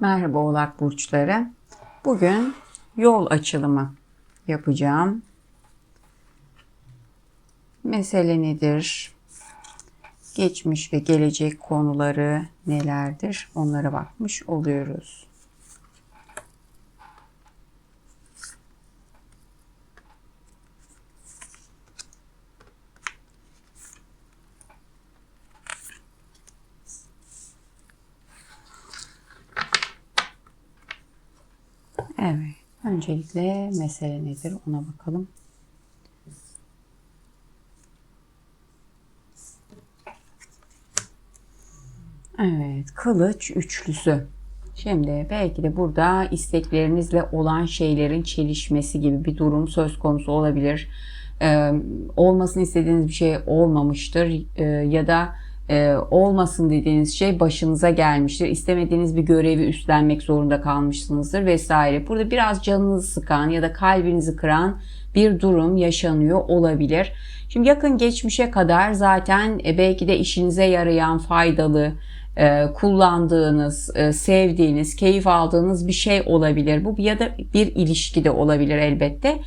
Merhaba Oğlak Burçları. Bugün yol açılımı yapacağım. Mesele nedir? Geçmiş ve gelecek konuları nelerdir? Onlara bakmış oluyoruz. Evet. Öncelikle mesele nedir ona bakalım. Evet, kılıç üçlüsü. Şimdi belki de burada isteklerinizle olan şeylerin çelişmesi gibi bir durum söz konusu olabilir. Ee, olmasını istediğiniz bir şey olmamıştır ee, ya da e, olmasın dediğiniz şey başınıza gelmiştir. İstemediğiniz bir görevi üstlenmek zorunda kalmışsınızdır vesaire. Burada biraz canınızı sıkan ya da kalbinizi kıran bir durum yaşanıyor olabilir. Şimdi yakın geçmişe kadar zaten e, belki de işinize yarayan faydalı, e, kullandığınız, e, sevdiğiniz, keyif aldığınız bir şey olabilir. Bu ya da bir ilişki de olabilir elbette.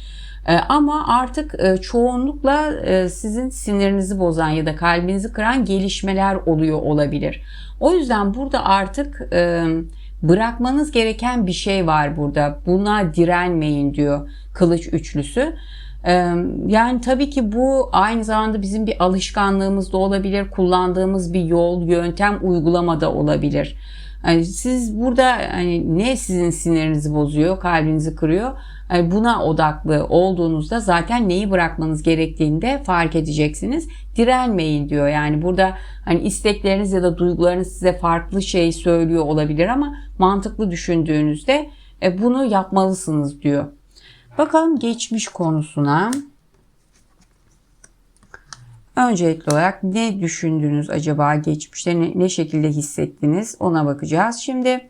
E, ama artık e, çoğunlukla e, sizin sinirinizi bozan ya da kalbinizi kıran gelişmeler oluyor olabilir. O yüzden burada artık bırakmanız gereken bir şey var burada. Buna direnmeyin diyor kılıç üçlüsü. Yani tabii ki bu aynı zamanda bizim bir alışkanlığımız da olabilir, kullandığımız bir yol, yöntem, uygulama da olabilir. Yani siz burada hani ne sizin sinirinizi bozuyor, kalbinizi kırıyor? Yani buna odaklı olduğunuzda zaten neyi bırakmanız gerektiğini de fark edeceksiniz. Direnmeyin diyor. Yani burada hani istekleriniz ya da duygularınız size farklı şey söylüyor olabilir ama mantıklı düşündüğünüzde e, bunu yapmalısınız diyor. Bakalım geçmiş konusuna. Öncelikli olarak ne düşündünüz acaba geçmişte ne, ne şekilde hissettiniz ona bakacağız. Şimdi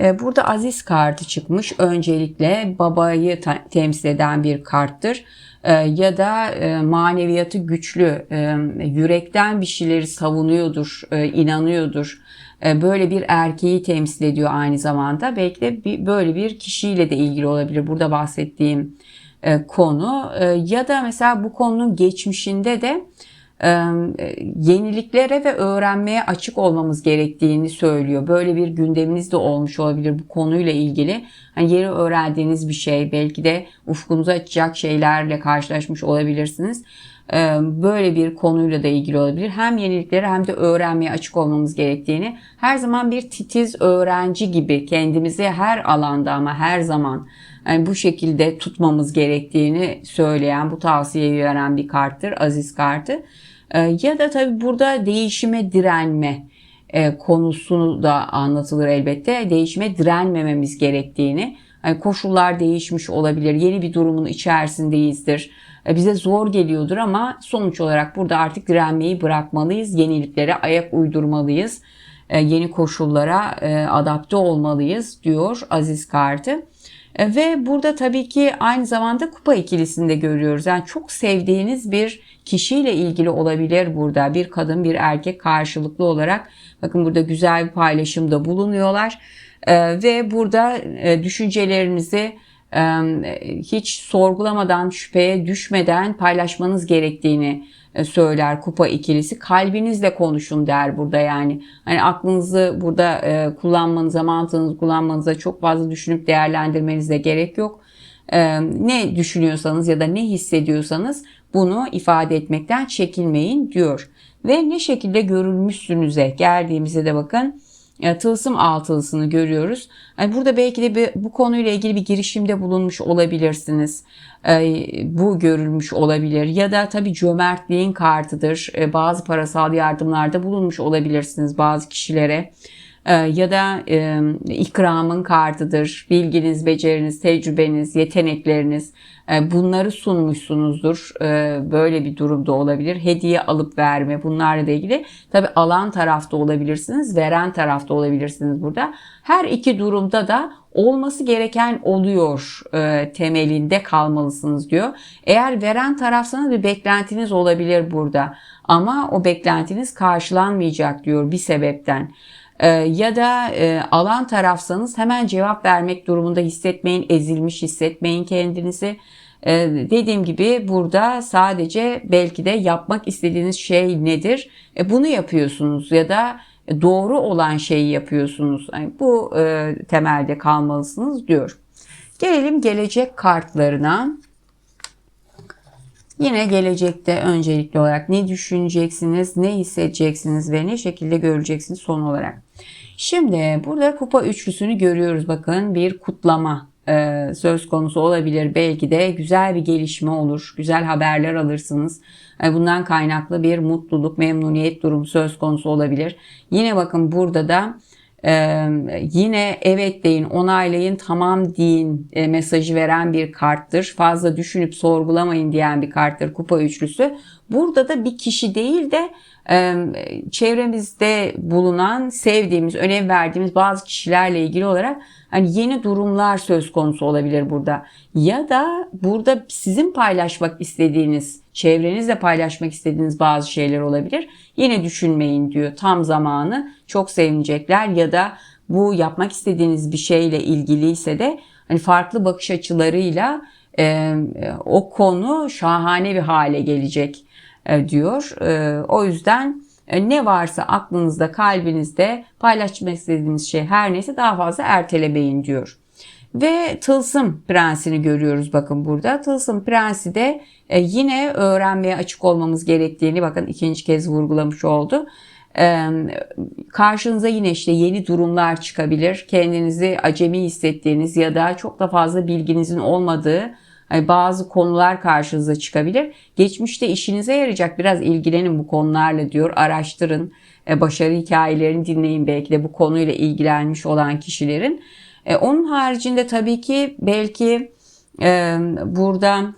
e, burada aziz kartı çıkmış. Öncelikle babayı temsil eden bir karttır. E, ya da e, maneviyatı güçlü, e, yürekten bir şeyleri savunuyordur, e, inanıyordur. E, böyle bir erkeği temsil ediyor aynı zamanda. Belki de bir, böyle bir kişiyle de ilgili olabilir. Burada bahsettiğim e, konu e, ya da mesela bu konunun geçmişinde de yeniliklere ve öğrenmeye açık olmamız gerektiğini söylüyor. Böyle bir gündeminiz de olmuş olabilir bu konuyla ilgili. Hani yeni öğrendiğiniz bir şey, belki de ufkunuzu açacak şeylerle karşılaşmış olabilirsiniz. Böyle bir konuyla da ilgili olabilir. Hem yeniliklere hem de öğrenmeye açık olmamız gerektiğini, her zaman bir titiz öğrenci gibi kendimizi her alanda ama her zaman yani bu şekilde tutmamız gerektiğini söyleyen, bu tavsiyeyi veren bir karttır, aziz kartı. Ee, ya da tabii burada değişime direnme e, konusunu da anlatılır elbette. Değişime direnmememiz gerektiğini. Yani koşullar değişmiş olabilir. Yeni bir durumun içerisindeyizdir. E, bize zor geliyordur ama sonuç olarak burada artık direnmeyi bırakmalıyız. Yeniliklere ayak uydurmalıyız. E, yeni koşullara adapte olmalıyız diyor Aziz Kartı. Ve burada tabii ki aynı zamanda kupa ikilisinde görüyoruz. Yani çok sevdiğiniz bir kişiyle ilgili olabilir burada. Bir kadın bir erkek karşılıklı olarak bakın burada güzel bir paylaşımda bulunuyorlar. Ve burada düşüncelerinizi hiç sorgulamadan, şüpheye düşmeden paylaşmanız gerektiğini e, söyler kupa ikilisi. Kalbinizle konuşun der burada yani. Hani aklınızı burada e, kullanmanıza, mantığınızı kullanmanıza çok fazla düşünüp değerlendirmenize gerek yok. E, ne düşünüyorsanız ya da ne hissediyorsanız bunu ifade etmekten çekinmeyin diyor. Ve ne şekilde görülmüşsünüze geldiğimizde de bakın e, tılsım altılısını görüyoruz. Yani burada belki de bir, bu konuyla ilgili bir girişimde bulunmuş olabilirsiniz. E, bu görülmüş olabilir ya da tabii cömertliğin kartıdır. E, bazı parasal yardımlarda bulunmuş olabilirsiniz bazı kişilere ya da ikramın kartıdır. Bilginiz, beceriniz, tecrübeniz, yetenekleriniz bunları sunmuşsunuzdur. Böyle bir durumda olabilir. Hediye alıp verme bunlarla ilgili. Tabi alan tarafta olabilirsiniz, veren tarafta olabilirsiniz burada. Her iki durumda da olması gereken oluyor e, temelinde kalmalısınız diyor. Eğer veren tarafsanız bir beklentiniz olabilir burada ama o beklentiniz karşılanmayacak diyor bir sebepten. Ee, ya da e, alan tarafsanız hemen cevap vermek durumunda hissetmeyin, ezilmiş hissetmeyin kendinizi. Ee, dediğim gibi burada sadece belki de yapmak istediğiniz şey nedir? E, bunu yapıyorsunuz ya da doğru olan şeyi yapıyorsunuz. Bu e, temelde kalmalısınız diyor. Gelelim gelecek kartlarına. Yine gelecekte öncelikli olarak ne düşüneceksiniz, ne hissedeceksiniz ve ne şekilde göreceksiniz son olarak. Şimdi burada kupa üçlüsünü görüyoruz. Bakın bir kutlama e, söz konusu olabilir. Belki de güzel bir gelişme olur. Güzel haberler alırsınız. E, bundan kaynaklı bir mutluluk, memnuniyet durumu söz konusu olabilir. Yine bakın burada da ee, yine evet deyin, onaylayın, tamam deyin e, mesajı veren bir karttır. Fazla düşünüp sorgulamayın diyen bir karttır kupa üçlüsü. Burada da bir kişi değil de e, çevremizde bulunan, sevdiğimiz, önem verdiğimiz bazı kişilerle ilgili olarak hani yeni durumlar söz konusu olabilir burada. Ya da burada sizin paylaşmak istediğiniz, çevrenizle paylaşmak istediğiniz bazı şeyler olabilir. Yine düşünmeyin diyor. Tam zamanı çok sevinecekler ya da bu yapmak istediğiniz bir şeyle ilgiliyse de hani farklı bakış açılarıyla e, o konu şahane bir hale gelecek e, diyor. E, o yüzden e, ne varsa aklınızda, kalbinizde paylaşmak istediğiniz şey her neyse daha fazla ertelemeyin diyor. Ve Tılsım Prensi'ni görüyoruz bakın burada. Tılsım Prensi de e, yine öğrenmeye açık olmamız gerektiğini bakın ikinci kez vurgulamış oldu. E, karşınıza yine işte yeni durumlar çıkabilir. Kendinizi acemi hissettiğiniz ya da çok da fazla bilginizin olmadığı hani bazı konular karşınıza çıkabilir. Geçmişte işinize yarayacak biraz ilgilenin bu konularla diyor. Araştırın. E, başarı hikayelerini dinleyin belki de bu konuyla ilgilenmiş olan kişilerin. E, onun haricinde tabii ki belki e, burada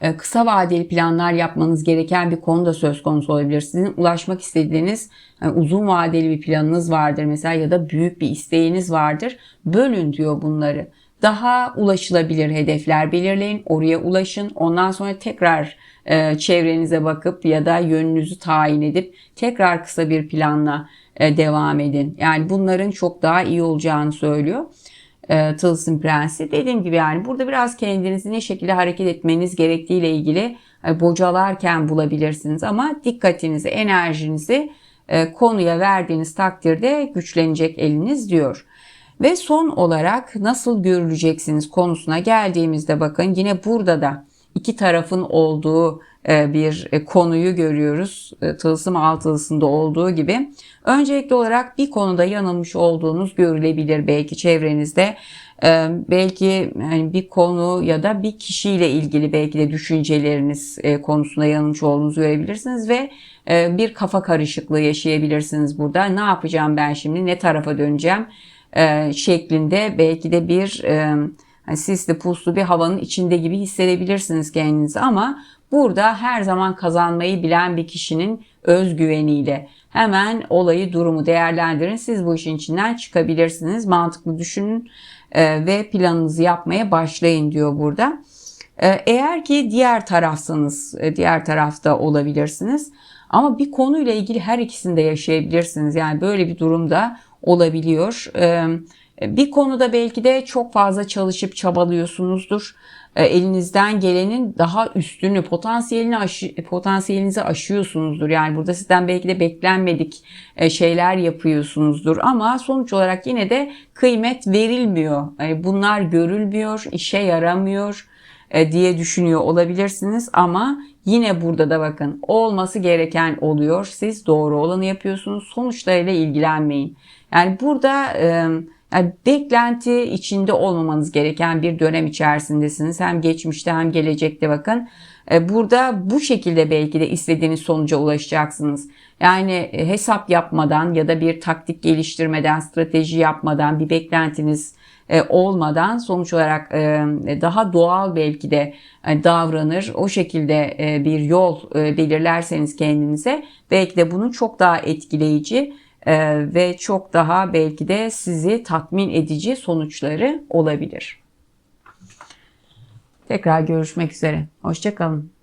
e, kısa vadeli planlar yapmanız gereken bir konu da söz konusu olabilir. Sizin ulaşmak istediğiniz yani uzun vadeli bir planınız vardır mesela ya da büyük bir isteğiniz vardır. Bölün diyor bunları. Daha ulaşılabilir hedefler belirleyin, oraya ulaşın. Ondan sonra tekrar e, çevrenize bakıp ya da yönünüzü tayin edip tekrar kısa bir planla e, devam edin. Yani bunların çok daha iyi olacağını söylüyor. E, Tılsım Prensi. Dediğim gibi yani burada biraz kendinizi ne şekilde hareket etmeniz gerektiğiyle ilgili e, bocalarken bulabilirsiniz ama dikkatinizi, enerjinizi e, konuya verdiğiniz takdirde güçlenecek eliniz diyor. Ve son olarak nasıl görüleceksiniz konusuna geldiğimizde bakın yine burada da iki tarafın olduğu e, bir e, konuyu görüyoruz. E, tılsım altılısında olduğu gibi. Öncelikli olarak bir konuda yanılmış olduğunuz görülebilir belki çevrenizde. Belki bir konu ya da bir kişiyle ilgili belki de düşünceleriniz konusunda yanılmış olduğunuzu görebilirsiniz ve bir kafa karışıklığı yaşayabilirsiniz burada. Ne yapacağım ben şimdi? Ne tarafa döneceğim? Şeklinde belki de bir hani sisli puslu bir havanın içinde gibi hissedebilirsiniz kendinizi ama burada her zaman kazanmayı bilen bir kişinin özgüveniyle hemen olayı durumu değerlendirin. Siz bu işin içinden çıkabilirsiniz. Mantıklı düşünün e, ve planınızı yapmaya başlayın diyor burada. E, eğer ki diğer tarafsanız e, diğer tarafta olabilirsiniz. Ama bir konuyla ilgili her ikisini de yaşayabilirsiniz. Yani böyle bir durumda olabiliyor. Bir konuda belki de çok fazla çalışıp çabalıyorsunuzdur. Elinizden gelenin daha üstünü, potansiyelini aşı, potansiyelinizi aşıyorsunuzdur. Yani burada sizden belki de beklenmedik şeyler yapıyorsunuzdur. Ama sonuç olarak yine de kıymet verilmiyor. Bunlar görülmüyor, işe yaramıyor diye düşünüyor olabilirsiniz ama yine burada da bakın olması gereken oluyor. Siz doğru olanı yapıyorsunuz. Sonuçlarıyla ilgilenmeyin. Yani burada yani beklenti içinde olmamanız gereken bir dönem içerisindesiniz. Hem geçmişte hem gelecekte bakın. Burada bu şekilde belki de istediğiniz sonuca ulaşacaksınız. Yani hesap yapmadan ya da bir taktik geliştirmeden, strateji yapmadan, bir beklentiniz olmadan sonuç olarak daha doğal belki de davranır. O şekilde bir yol belirlerseniz kendinize belki de bunun çok daha etkileyici ve çok daha belki de sizi tatmin edici sonuçları olabilir. Tekrar görüşmek üzere. Hoşçakalın.